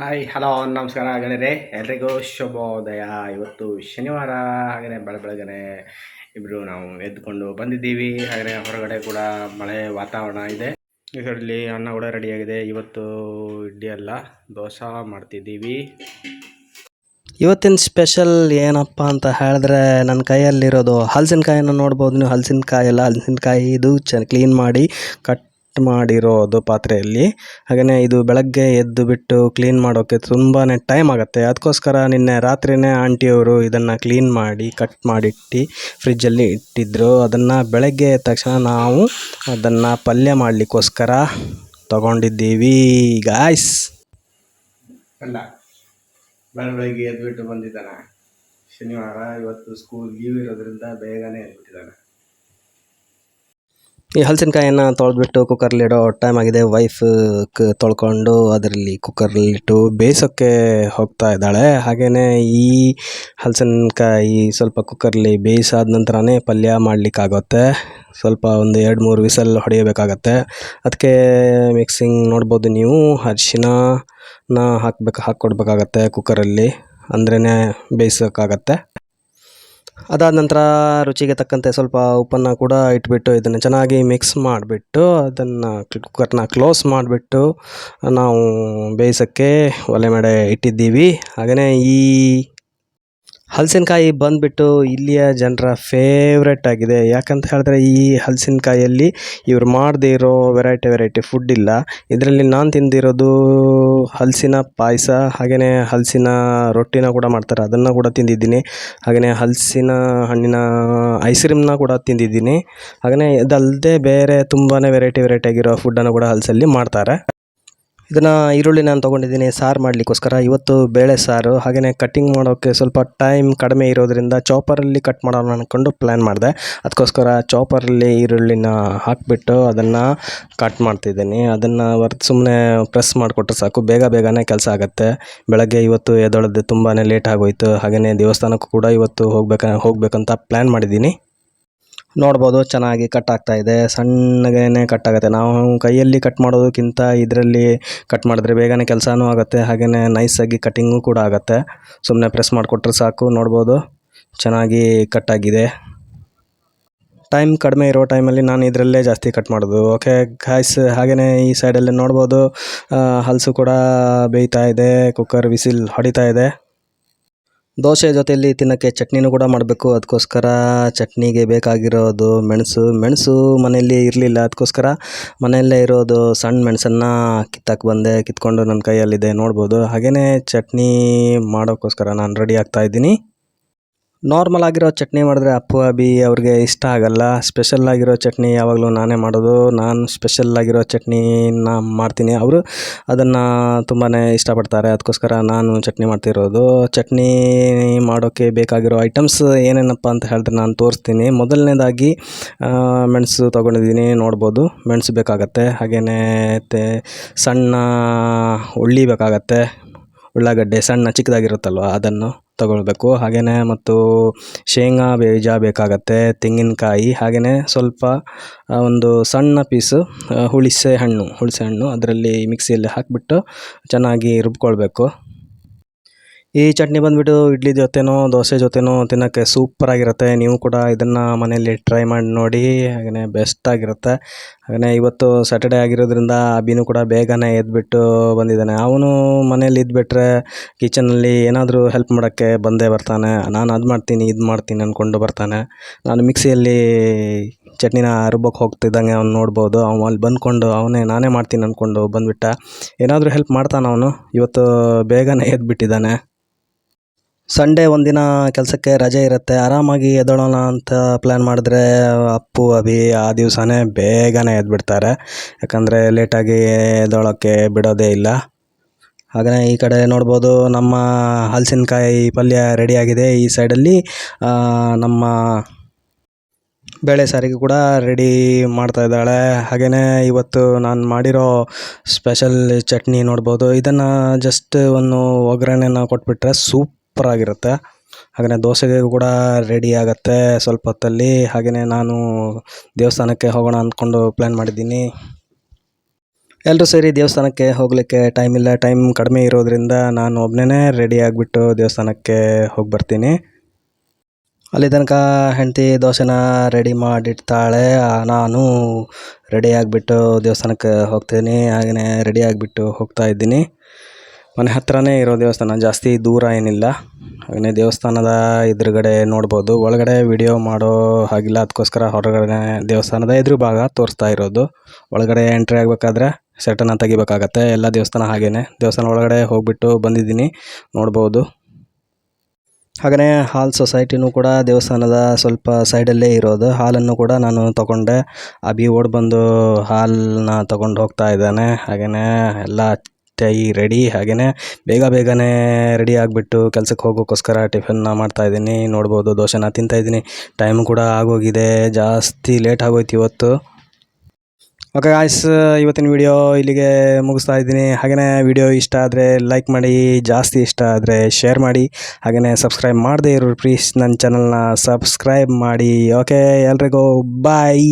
Hi, hello, ನಮಸ್ಕಾರ ಗಣರೇ ಎಲ್ರಿಗೂ ಶುಭೋದಯ. ಇವತ್ತು ಶನಿವಾರ ಹಾಗೆಯೇ ಬೆಳ ಬೆಳಗ್ಗೆ ಇಬ್ಬರು ನಾವು ಎದ್ದುಕೊಂಡು ಬಂದಿದ್ದೀವಿ. ಹಾಗೆಯೇ ಹೊರಗಡೆ ಕೂಡ ಮಳೆ ವಾತಾವರಣ ಇದೆ. ಇದರಲ್ಲಿ ಅನ್ನ ಕೂಡ ರೆಡಿಯಾಗಿದೆ ಇವತ್ತು ಇಡ್ಲಿ ಅಲ್ಲ, ದೋಸೆ ಮಾಡ್ತಿದ್ದೀವಿ. ಇವತ್ತಿನ ಸ್ಪೆಷಲ್ ಏನಪ್ಪ ಅಂತ ಹೇಳಿದ್ರೆ ನನ್ನ ಕೈಯಲ್ಲಿರೋದು ಹಲಸಿನಕಾಯಿನ ನೋಡ್ಬೋದು ನೀವು. ಹಲಸಿನಕಾಯಿ ಎಲ್ಲ ಹಲಸಿನಕಾಯಿ ಇದು ಚ ಕ್ಲೀನ್ ಮಾಡಿ ಕಟ್ ಮಾಡಿರೋದು ಪಾತ್ರೆಯಲ್ಲಿ. ಹಾಗೆಯೇ ಇದು ಬೆಳಗ್ಗೆ ಎದ್ದು ಬಿಟ್ಟು ಕ್ಲೀನ್ ಮಾಡೋಕ್ಕೆ ತುಂಬಾ ಟೈಮ್ ಆಗುತ್ತೆ. ಅದಕ್ಕೋಸ್ಕರ ನಿನ್ನೆ ರಾತ್ರಿಯೇ ಆಂಟಿಯವರು ಇದನ್ನು ಕ್ಲೀನ್ ಮಾಡಿ ಕಟ್ ಮಾಡಿಟ್ಟು ಫ್ರಿಜ್ಜಲ್ಲಿ ಇಟ್ಟಿದ್ದರು ಅದನ್ನು ಬೆಳಗ್ಗೆ ಎದ್ದ ತಕ್ಷಣ ನಾವು ಅದನ್ನು ಪಲ್ಯ ಮಾಡಲಿಕ್ಕೋಸ್ಕರ ತಗೊಂಡಿದ್ದೀವಿ ಗಾಯ್ಸ್ ಬೆಳ ಬೆಳಗ್ಗೆ ಎದ್ಬಿಟ್ಟು ಬಂದಿದ್ದಾನೆ. ಶನಿವಾರ ಇವತ್ತು ಸ್ಕೂಲ್ ಲೀವ್ ಇರೋದ್ರಿಂದ ಬೇಗನೆ ಎದ್ಬಿಟ್ಟಿದ್ದಾನೆ. ಈ ಹಲಸಿನಕಾಯಿಯನ್ನು ತೊಳೆದ್ಬಿಟ್ಟು ಕುಕ್ಕರ್ಲಿಡೋ ಟೈಮ್ ಆಗಿದೆ. ವೈಫ್ ಕ ತೊಳ್ಕೊಂಡು ಅದರಲ್ಲಿ ಕುಕ್ಕರ್ಲಿಟ್ಟು ಬೇಯಿಸೋಕ್ಕೆ ಹೋಗ್ತಾ ಇದ್ದಾಳೆ. ಹಾಗೆಯೇ ಈ ಹಲಸಿನಕಾಯಿ ಸ್ವಲ್ಪ ಕುಕ್ಕರ್ಲಿ ಬೇಯಿಸಾದ ನಂತರನೇ ಪಲ್ಯ ಮಾಡಲಿಕ್ಕಾಗುತ್ತೆ. ಸ್ವಲ್ಪ ಒಂದು ಎರಡು ಮೂರು ವಿಸಲ್ ಹೊಡೆಯಬೇಕಾಗತ್ತೆ. ಅದಕ್ಕೆ ಮಿಕ್ಸಿಂಗ್ ನೋಡ್ಬೋದು ನೀವು. ಅರಿಶಿನ ಹಾಕ್ಬೇಕು, ಹಾಕ್ಕೊಡ್ಬೇಕಾಗತ್ತೆ ಕುಕ್ಕರಲ್ಲಿ ಅಂದ್ರೇ ಬೇಯಿಸೋಕ್ಕಾಗತ್ತೆ. ಅದಾದ ನಂತರ ರುಚಿಗೆ ತಕ್ಕಂತೆ ಸ್ವಲ್ಪ ಉಪ್ಪನ್ನು ಕೂಡ ಇಟ್ಬಿಟ್ಟು ಇದನ್ನು ಚೆನ್ನಾಗಿ ಮಿಕ್ಸ್ ಮಾಡಿಬಿಟ್ಟು ಅದನ್ನು ಕುಕ್ಕರ್ನ ಕ್ಲೋಸ್ ಮಾಡಿಬಿಟ್ಟು ನಾವು ಬೇಯಿಸೋಕ್ಕೆ ಒಲೆ ಮೇಲೆ ಇಟ್ಟಿದ್ದೀವಿ. ಹಾಗೆಯೇ ಈ ಹಲಸಿನಕಾಯಿ ಬಂದುಬಿಟ್ಟು ಇಲ್ಲಿಯ ಜನರ ಫೇವ್ರೆಟ್ ಆಗಿದೆ. ಯಾಕಂತ ಹೇಳಿದ್ರೆ ಈ ಹಲಸಿನಕಾಯಲ್ಲಿ ಇವ್ರು ಮಾಡದೇ ಇರೋ ವೆರೈಟಿ ವೆರೈಟಿ ಫುಡ್ ಇಲ್ಲ. ಇದರಲ್ಲಿ ನಾನು ತಿಂದಿರೋದು ಹಲಸಿನ ಪಾಯಸ ಹಾಗೆಯೇ ಹಲಸಿನ ರೊಟ್ಟಿನ ಕೂಡ ಮಾಡ್ತಾರೆ. ಅದನ್ನು ಕೂಡ ತಿಂದಿದ್ದೀನಿ. ಹಾಗೆಯೇ ಹಲಸಿನ ಹಣ್ಣಿನ ಐಸ್ ಕ್ರೀಮ್ನ ಕೂಡ ತಿಂದಿದ್ದೀನಿ. ಹಾಗೆಯೇ ಇದಲ್ಲದೆ ಬೇರೆ ತುಂಬಾ ವೆರೈಟಿ ವೆರೈಟಿ ಆಗಿರೋ ಫುಡ್ಡನ್ನು ಕೂಡ ಹಲಸಲ್ಲಿ ಮಾಡ್ತಾರೆ. ಇದನ್ನು ಈರುಳ್ಳಿ ನಾನು ತೊಗೊಂಡಿದ್ದೀನಿ, ಸಾರು ಮಾಡಲಿಕ್ಕೋಸ್ಕರ. ಇವತ್ತು ಬೇಳೆ ಸಾರು ಹಾಗೆಯೇ ಕಟ್ಟಿಂಗ್ ಮಾಡೋಕ್ಕೆ ಸ್ವಲ್ಪ ಟೈಮ್ ಕಡಿಮೆ ಇರೋದರಿಂದ ಚಾಪರಲ್ಲಿ ಕಟ್ ಮಾಡೋಣ ಅಂದ್ಕೊಂಡು ಪ್ಲ್ಯಾನ್ ಮಾಡಿದೆ. ಅದಕ್ಕೋಸ್ಕರ ಚಾಪರಲ್ಲಿ ಈರುಳ್ಳಿನ ಹಾಕಿಬಿಟ್ಟು ಅದನ್ನು ಕಟ್ ಮಾಡ್ತಿದ್ದೀನಿ. ಅದನ್ನು ಹೊರ್ತು ಸುಮ್ಮನೆ ಪ್ರೆಸ್ ಮಾಡಿಕೊಟ್ರೆ ಸಾಕು. ಬೇಗ ಬೇಗನೆ ಕೆಲಸ ಆಗುತ್ತೆ. ಬೆಳಗ್ಗೆ ಇವತ್ತು ಎದ್ದೇಳೋದು ತುಂಬಾ ಲೇಟ್ ಆಗೋಯಿತು. ಹಾಗೆಯೇ ದೇವಸ್ಥಾನಕ್ಕೂ ಕೂಡ ಇವತ್ತು ಹೋಗ್ಬೇಕು, ಹೋಗಬೇಕಂತ ಪ್ಲ್ಯಾನ್ ಮಾಡಿದ್ದೀನಿ. ನೋಡ್ಬೋದು, ಚೆನ್ನಾಗಿ ಕಟ್ ಆಗ್ತಾ ಇದೆ. ಸಣ್ಣಗೇನೆ ಕಟ್ ಆಗುತ್ತೆ. ನಾವು ಕೈಯಲ್ಲಿ ಕಟ್ ಮಾಡೋದಕ್ಕಿಂತ ಇದರಲ್ಲಿ ಕಟ್ ಮಾಡಿದ್ರೆ ಬೇಗನೆ ಕೆಲಸನೂ ಆಗುತ್ತೆ. ಹಾಗೆಯೇ ನೈಸಾಗಿ ಕಟ್ಟಿಂಗು ಕೂಡ ಆಗುತ್ತೆ. ಸುಮ್ಮನೆ ಪ್ರೆಸ್ ಮಾಡಿಕೊಟ್ರೆ ಸಾಕು. ನೋಡ್ಬೋದು, ಚೆನ್ನಾಗಿ ಕಟ್ ಆಗಿದೆ. ಟೈಮ್ ಕಡಿಮೆ ಇರೋ ಟೈಮಲ್ಲಿ ನಾನು ಇದರಲ್ಲೇ ಜಾಸ್ತಿ ಕಟ್ ಮಾಡೋದು. ಓಕೆ ಗಾಯ್ಸ್ ಹಾಗೆಯೇ ಈ ಸೈಡಲ್ಲಿ ನೋಡ್ಬೋದು. ಹಲಸು ಕೂಡ ಬೇಯ್ತಾ ಇದೆ. ಕುಕ್ಕರ್ ವಿಸಿಲ್ ಹೊಡಿತಾ ಇದೆ. ದೋಸೆ ಜೊತೆಯಲ್ಲಿ ತಿನ್ನೋಕ್ಕೆ ಚಟ್ನಿನೂ ಕೂಡ ಮಾಡಬೇಕು. ಅದಕ್ಕೋಸ್ಕರ ಚಟ್ನಿಗೆ ಬೇಕಾಗಿರೋದು ಮೆಣಸು. ಮೆಣಸು ಮನೆಯಲ್ಲಿ ಇರಲಿಲ್ಲ. ಅದಕ್ಕೋಸ್ಕರ ಮನೆಯಲ್ಲೇ ಇರೋದು ಸಣ್ಣ ಮೆಣಸನ್ನು ಕಿತ್ತಕ್ಕೆ ಬಂದೆ. ಕಿತ್ಕೊಂಡು ನನ್ನ ಕೈಯಲ್ಲಿದೆ. ನೋಡ್ಬೋದು. ಹಾಗೆಯೇ ಚಟ್ನಿ ಮಾಡೋಕ್ಕೋಸ್ಕರ ನಾನು ರೆಡಿ ಆಗ್ತಾ ಇದ್ದೀನಿ. ನಾರ್ಮಲ್ ಆಗಿರೋ ಚಟ್ನಿ ಮಾಡಿದ್ರೆ ಅಪ್ಪು ಅಬಿ ಅವ್ರಿಗೆ ಇಷ್ಟ ಆಗಲ್ಲ. ಸ್ಪೆಷಲ್ ಆಗಿರೋ ಚಟ್ನಿ ಯಾವಾಗಲೂ ನಾನೇ ಮಾಡೋದು. ನಾನು ಸ್ಪೆಷಲ್ ಆಗಿರೋ ಚಟ್ನಿನ ಮಾಡ್ತೀನಿ. ಅವರು ಅದನ್ನು ತುಂಬಾ ಇಷ್ಟಪಡ್ತಾರೆ. ಅದಕ್ಕೋಸ್ಕರ ನಾನು ಚಟ್ನಿ ಮಾಡ್ತಿರೋದು. ಚಟ್ನಿ ಮಾಡೋಕ್ಕೆ ಬೇಕಾಗಿರೋ ಐಟಮ್ಸ್ ಏನೇನಪ್ಪ ಅಂತ ಹೇಳಿದ್ರೆ ನಾನು ತೋರಿಸ್ತೀನಿ. ಮೊದಲನೇದಾಗಿ ಮೆಣಸು ತೊಗೊಂಡಿದ್ದೀನಿ. ನೋಡ್ಬೋದು. ಮೆಣಸು ಬೇಕಾಗತ್ತೆ. ಹಾಗೆಯೇ ಸಣ್ಣ ಉಳ್ಳಿ ಬೇಕಾಗತ್ತೆ. ಉಳ್ಳಾಗಡ್ಡೆ ಸಣ್ಣ ಚಿಕ್ಕದಾಗಿರುತ್ತಲ್ವ ಅದನ್ನು. ತಗೊಳ್ಬೇಕು. ಹಾಗೆಯೇ ಮತ್ತು ಶೇಂಗಾ ಬೀಜ ಬೇಕಾಗತ್ತೆ, ತೆಂಗಿನಕಾಯಿ ಹಾಗೆಯೇ ಸ್ವಲ್ಪ ಒಂದು ಸಣ್ಣ ಪೀಸು ಹುಳಿಸೆ ಹಣ್ಣು ಹುಳಿಸೆ ಹಣ್ಣು ಅದರಲ್ಲಿ ಮಿಕ್ಸಿಯಲ್ಲಿ ಹಾಕಿಬಿಟ್ಟು ಚೆನ್ನಾಗಿ ರುಬ್ಕೊಳ್ಬೇಕು. ಈ ಚಟ್ನಿ ಬಂದುಬಿಟ್ಟು ಇಡ್ಲಿ ಜೊತೆನೋ, ದೋಸೆ ಜೊತೆನೋ ತಿನ್ನೋಕ್ಕೆ ಸೂಪರಾಗಿರುತ್ತೆ ನೀವು ಕೂಡ ಇದನ್ನು ಮನೆಯಲ್ಲಿ ಟ್ರೈ ಮಾಡಿ ನೋಡಿ ಹಾಗೆಯೇ ಬೆಸ್ಟಾಗಿರುತ್ತೆ ಹಾಗೆಯೇ ಇವತ್ತು ಸ್ಯಾಟರ್ಡೇ ಆಗಿರೋದ್ರಿಂದ ಅಭಿನೂ ಕೂಡ ಬೇಗನೆ ಎದ್ದುಬಿಟ್ಟು ಬಂದಿದ್ದಾನೆ. ಅವನು ಮನೇಲಿ ಇದ್ಬಿಟ್ರೆ ಕಿಚನಲ್ಲಿ ಏನಾದರೂ ಹೆಲ್ಪ್ ಮಾಡೋಕ್ಕೆ ಬಂದೇ ಬರ್ತಾನೆ. ನಾನು ಅದು ಮಾಡ್ತೀನಿ, ಇದು ಮಾಡ್ತೀನಿ ಅಂದ್ಕೊಂಡು ಬರ್ತಾನೆ. ನಾನು ಮಿಕ್ಸಿಯಲ್ಲಿ ಚಟ್ನಿನ ರುಬ್ಬಕ್ಕೆ ಹೋಗ್ತಿದ್ದಂಗೆ ಅವ್ನು ನೋಡ್ಬೋದು. ಅವ್ನು ಅಲ್ಲಿ ಬಂದ್ಕೊಂಡು ಅವನೇ ನಾನೇ ಮಾಡ್ತೀನಿ ಅಂದ್ಕೊಂಡು ಬಂದುಬಿಟ್ಟ. ಏನಾದರೂ ಹೆಲ್ಪ್ ಮಾಡ್ತಾನೆ ಅವನು? ಇವತ್ತು ಬೇಗನೆ ಎದ್ಬಿಟ್ಟಿದ್ದಾನೆ. ಸಂಡೇ ಒಂದಿನ ಕೆಲಸಕ್ಕೆ ರಜೆ ಇರುತ್ತೆ. ಆರಾಮಾಗಿ ಎದ್ದೋಳೋಣ ಅಂತ ಪ್ಲ್ಯಾನ್ ಮಾಡಿದ್ರೆ ಅಪ್ಪು, ಅಭಿ ಆ ದಿವಸನೇ ಬೇಗನೆ ಎದ್ಬಿಡ್ತಾರೆ. ಯಾಕಂದರೆ ಲೇಟಾಗಿ ಎದ್ದೋಳೋಕ್ಕೆ ಬಿಡೋದೇ ಇಲ್ಲ. ಹಾಗೆಯೇ ಈ ಕಡೆ ನೋಡ್ಬೋದು ನಮ್ಮ ಹಲಸಿನಕಾಯಿ ಪಲ್ಯ ರೆಡಿಯಾಗಿದೆ ಈ ಸೈಡಲ್ಲಿ ನಮ್ಮ ಬೇಳೆ ಸಾರಿಗೆ ಕೂಡ ರೆಡಿ ಮಾಡ್ತಾ ಇದ್ದಾಳೆ. ಹಾಗೆಯೇ ಇವತ್ತು ನಾನು ಮಾಡಿರೋ ಸ್ಪೆಷಲ್ ಚಟ್ನಿ ನೋಡ್ಬೋದು. ಇದನ್ನು ಜಸ್ಟ್ ಒಂದು ಒಗ್ಗರಣೆನ ಕೊಟ್ಬಿಟ್ರೆ ಸೂಪರಾಗಿರುತ್ತೆ. ಹಾಗೆಯೇ ದೋಸೆಗೆ ಕೂಡ ರೆಡಿ ಆಗುತ್ತೆ ಸ್ವಲ್ಪ ಹೊತ್ತಲ್ಲಿ. ಹಾಗೆಯೇ ನಾನು ದೇವಸ್ಥಾನಕ್ಕೆ ಹೋಗೋಣ ಅಂದ್ಕೊಂಡು ಪ್ಲ್ಯಾನ್ ಮಾಡಿದ್ದೀನಿ. ಎಲ್ಲರೂ ಸೇರಿ ದೇವಸ್ಥಾನಕ್ಕೆ ಹೋಗಲಿಕ್ಕೆ ಟೈಮ್ ಇಲ್ಲ. ಟೈಮ್ ಕಡಿಮೆ ಇರೋದ್ರಿಂದ ನಾನು ಒಬ್ಬನೇ ರೆಡಿ ಆಗಿಬಿಟ್ಟು ದೇವಸ್ಥಾನಕ್ಕೆ ಹೋಗಿ ಬರ್ತೀನಿ ಅಲ್ಲಿ ತನಕ ಹೆಂಡತಿ ದೋಸೆನ ರೆಡಿ ಮಾಡಿಡ್ತಾಳೆ. ನಾನು ರೆಡಿ ಆಗಿಬಿಟ್ಟು ದೇವಸ್ಥಾನಕ್ಕೆ ಹೋಗ್ತೀನಿ. ಹಾಗೆಯೇ ರೆಡಿ ಆಗಿಬಿಟ್ಟು ಹೋಗ್ತಾ ಇದ್ದೀನಿ. ಮನೆ ಹತ್ತಿರನೇ ಇರೋ ದೇವಸ್ಥಾನ, ಜಾಸ್ತಿ ದೂರ ಏನಿಲ್ಲ. ಹಾಗೆಯೇ ದೇವಸ್ಥಾನದ ಎದುರುಗಡೆ ನೋಡ್ಬೋದು. ಒಳಗಡೆ ವಿಡಿಯೋ ಮಾಡೋ ಹಾಗಿಲ್ಲ. ಅದಕ್ಕೋಸ್ಕರ ಹೊರಗಡೆ ದೇವಸ್ಥಾನದ ಎದುರು ಭಾಗ ತೋರಿಸ್ತಾ ಇರೋದು. ಒಳಗಡೆ ಎಂಟ್ರಿ ಆಗಬೇಕಾದ್ರೆ ಸೆಟನ್ನು ತೆಗಿಬೇಕಾಗತ್ತೆ. ಎಲ್ಲ ದೇವಸ್ಥಾನ ಹಾಗೇ ದೇವಸ್ಥಾನ ಒಳಗಡೆ ಹೋಗಿಬಿಟ್ಟು ಬಂದಿದ್ದೀನಿ. ನೋಡ್ಬೋದು. ಹಾಗೆಯೇ ಹಾಲ್ ಸೊಸೈಟಿನೂ ಕೂಡ ದೇವಸ್ಥಾನದ ಸ್ವಲ್ಪ ಸೈಡಲ್ಲೇ ಇರೋದು. ಹಾಲನ್ನು ಕೂಡ ನಾನು ತಗೊಂಡೆ. ಅಭಿ ಓಡ್ ಬಂದು ಹಾಲನ್ನ ತಗೊಂಡು ಹೋಗ್ತಾ ಇದ್ದಾನೆ. ಹಾಗೆಯೇ ಎಲ್ಲ ಟೈ ರೆಡಿ. ಹಾಗೆಯೇ ಬೇಗ ಬೇಗನೆ ರೆಡಿ ಆಗಿಬಿಟ್ಟು ಕೆಲಸಕ್ಕೆ ಹೋಗೋಕ್ಕೋಸ್ಕರ ಟಿಫನ್ನ ಮಾಡ್ತಾ ಇದ್ದೀನಿ. ನೋಡ್ಬೋದು ದೋಸೆನ ತಿಂತಾ ಇದ್ದೀನಿ. ಟೈಮ್ ಕೂಡ ಆಗೋಗಿದೆ. ಜಾಸ್ತಿ ಲೇಟ್ ಆಗೋಯ್ತು ಇವತ್ತು. ಓಕೆ ಗಾಯ್ಸ್ ಇವತ್ತಿನ ವಿಡಿಯೋ ಇಲ್ಲಿಗೆ ಮುಗಿಸ್ತಾ ಇದ್ದೀನಿ. ಹಾಗೆಯೇ ವಿಡಿಯೋ ಇಷ್ಟ ಆದರೆ ಲೈಕ್ ಮಾಡಿ, ಜಾಸ್ತಿ ಇಷ್ಟ ಆದರೆ ಶೇರ್ ಮಾಡಿ ಹಾಗೆಯೇ ಸಬ್ಸ್ಕ್ರೈಬ್ ಮಾಡದೇ ಇರೋರು ಪ್ಲೀಸ್ ನನ್ನ ಚಾನಲ್ನ ಸಬ್ಸ್ಕ್ರೈಬ್ ಮಾಡಿ. ಓಕೆ ಎಲ್ರಿಗೂ ಬಾಯ್